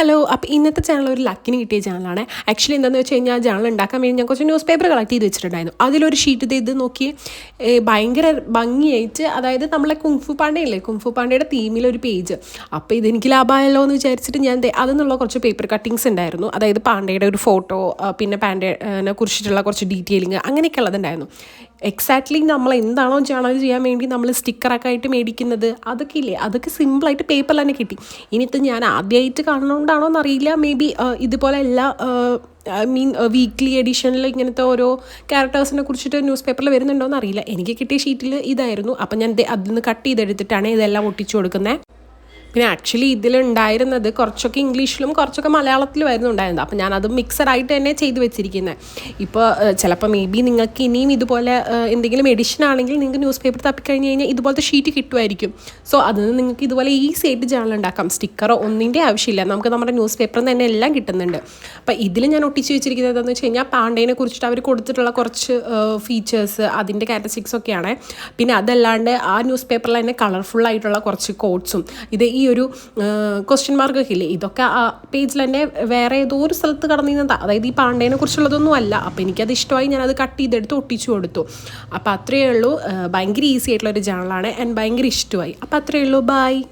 Hello അപ്പോൾ ഇന്നത്തെ channel ഒരു ലക്കിന് കിട്ടിയ ചാനലാണ് ആക്ച്വലി എന്താണെന്ന് വെച്ച് കഴിഞ്ഞാൽ ചാനൽ ഉണ്ടാക്കാൻ വേണ്ടി ഞാൻ കുറച്ച് ന്യൂസ് പേപ്പർ കളക്ട് ചെയ്ത് വെച്ചിട്ടുണ്ടായിരുന്നു. അതിലൊരു ഷീറ്റ് ഇത് നോക്കി ഭയങ്കര ഭംഗിയായിട്ട് അതായത് നമ്മളെ കുങ്ഫു പാണ്ടയില്ലേ കുങ്ഫു പാണ്ഡയുടെ തീമിൽ ഒരു പേജ് അപ്പോൾ ഇതെനിക്ക് ലാഭമായല്ലോ എന്ന് വിചാരിച്ചിട്ട് ഞാൻ ദേ അതിനുള്ള കുറച്ച് പേപ്പർ കട്ടിങ്സ് ഉണ്ടായിരുന്നു. അതായത് പാണ്ഡയുടെ ഒരു ഫോട്ടോ പിന്നെ പാണ്ഡയെ കുറിച്ചിട്ടുള്ള കുറച്ച് ഡീറ്റെയിലിങ് അങ്ങനെയൊക്കെ ഉള്ളതുണ്ടായിരുന്നു എക്സാക്ട്ലി നമ്മൾ എന്താണോ ചാനൽ ചെയ്യാൻ വേണ്ടി നമ്മൾ സ്റ്റിക്കറൊക്കെ ആയിട്ട് മേടിക്കുന്നത്. അതൊക്കെ ഇല്ലേ? അതൊക്കെ സിമ്പിളായിട്ട് പേപ്പറിൽ തന്നെ കിട്ടി. ഇനിയിപ്പോൾ ഞാൻ ആദ്യമായിട്ട് കാണുന്നതുകൊണ്ടാണോ എന്നറിയില്ല. മേ ബി ഇതുപോലെ എല്ലാ ഐ മീൻ വീക്ക്ലി എഡിഷനിൽ ഇങ്ങനത്തെ ഓരോ ക്യാരക്ടേഴ്സിനെ കുറിച്ചിട്ട് ന്യൂസ് പേപ്പറിൽ വരുന്നുണ്ടോ എന്നറിയില്ല എനിക്ക് കിട്ടിയ ഷീറ്റിൽ ഇതായിരുന്നു. അപ്പം ഞാൻ അതിൽ നിന്ന് കട്ട് ചെയ്തെടുത്തിട്ടാണ് ഇതെല്ലാം ഒട്ടിച്ചു കൊടുക്കുന്നത് പിന്നെ ആക്ച്വലി ഇതിലുണ്ടായിരുന്നത് കുറച്ചൊക്കെ ഇംഗ്ലീഷിലും കുറച്ചൊക്കെ മലയാളത്തിലുമായിരുന്നു ഉണ്ടായിരുന്നത്. അപ്പം ഞാനത് മിക്സഡ് ആയിട്ട് തന്നെ ചെയ്ത് വെച്ചിരിക്കുന്നത് ഇപ്പോൾ ചിലപ്പോൾ മേ ബി നിങ്ങൾക്ക് ഇനിയും ഇതുപോലെ എന്തെങ്കിലും എഡിഷൻ ആണെങ്കിൽ നിങ്ങൾക്ക് ന്യൂസ് പേപ്പർ തപ്പിക്കഴിഞ്ഞ് കഴിഞ്ഞാൽ ഇതുപോലത്തെ ഷീറ്റ് കിട്ടുമായിരിക്കും. സോ അതിൽ നിന്ന് നിങ്ങൾക്ക് ഇതുപോലെ ഈസി ആയിട്ട് ജേണൽ ഉണ്ടാക്കാം. സ്റ്റിക്കറോ ഒന്നിന്റെ ആവശ്യമില്ല. നമുക്ക് നമ്മുടെ ന്യൂസ് പേപ്പറിൽ തന്നെ എല്ലാം കിട്ടുന്നുണ്ട്. അപ്പോൾ ഇതിൽ ഞാൻ ഒട്ടിച്ച് വെച്ചിരിക്കുന്നത് എന്താണെന്ന് വെച്ച് കഴിഞ്ഞാൽ പാണ്ടേനെ കുറിച്ചിട്ട് അവർ കൊടുത്തിട്ടുള്ള കുറച്ച് ഫീച്ചേഴ്സ് അതിന്റെ കാരക്ടറിസ്റ്റിക്സ് ഒക്കെയാണ്. പിന്നെ അതല്ലാണ്ട് ആ ന്യൂസ് പേപ്പറിൽ തന്നെ കളർഫുൾ ആയിട്ടുള്ള കുറച്ച് കോട്ട്സും ഇത് ഒരു ക്വസ്റ്റ്യൻ മാർക്കൊക്കെ ഇല്ലേ? ഇതൊക്കെ ആ പേജിൽ തന്നെ വേറെ ഏതോ ഒരു സ്ഥലത്ത് കടന്നിരുന്നതാ അതായത് ഈ പാണ്ഡേനെ കുറിച്ചുള്ളതൊന്നും അല്ല. അപ്പോൾ എനിക്കത് ഇഷ്ടമായി. ഞാനത് കട്ട് ചെയ്തെടുത്ത് ഒട്ടിച്ചു കൊടുത്തു. അപ്പോൾ അത്രയേ ഉള്ളൂ. ഭയങ്കര ഈസി ആയിട്ടുള്ള ഒരു ജേണലാണ് ആൻഡ് ഭയങ്കര ഇഷ്ടമായി. അപ്പോൾ അത്രയേ ഉള്ളൂ. ബൈ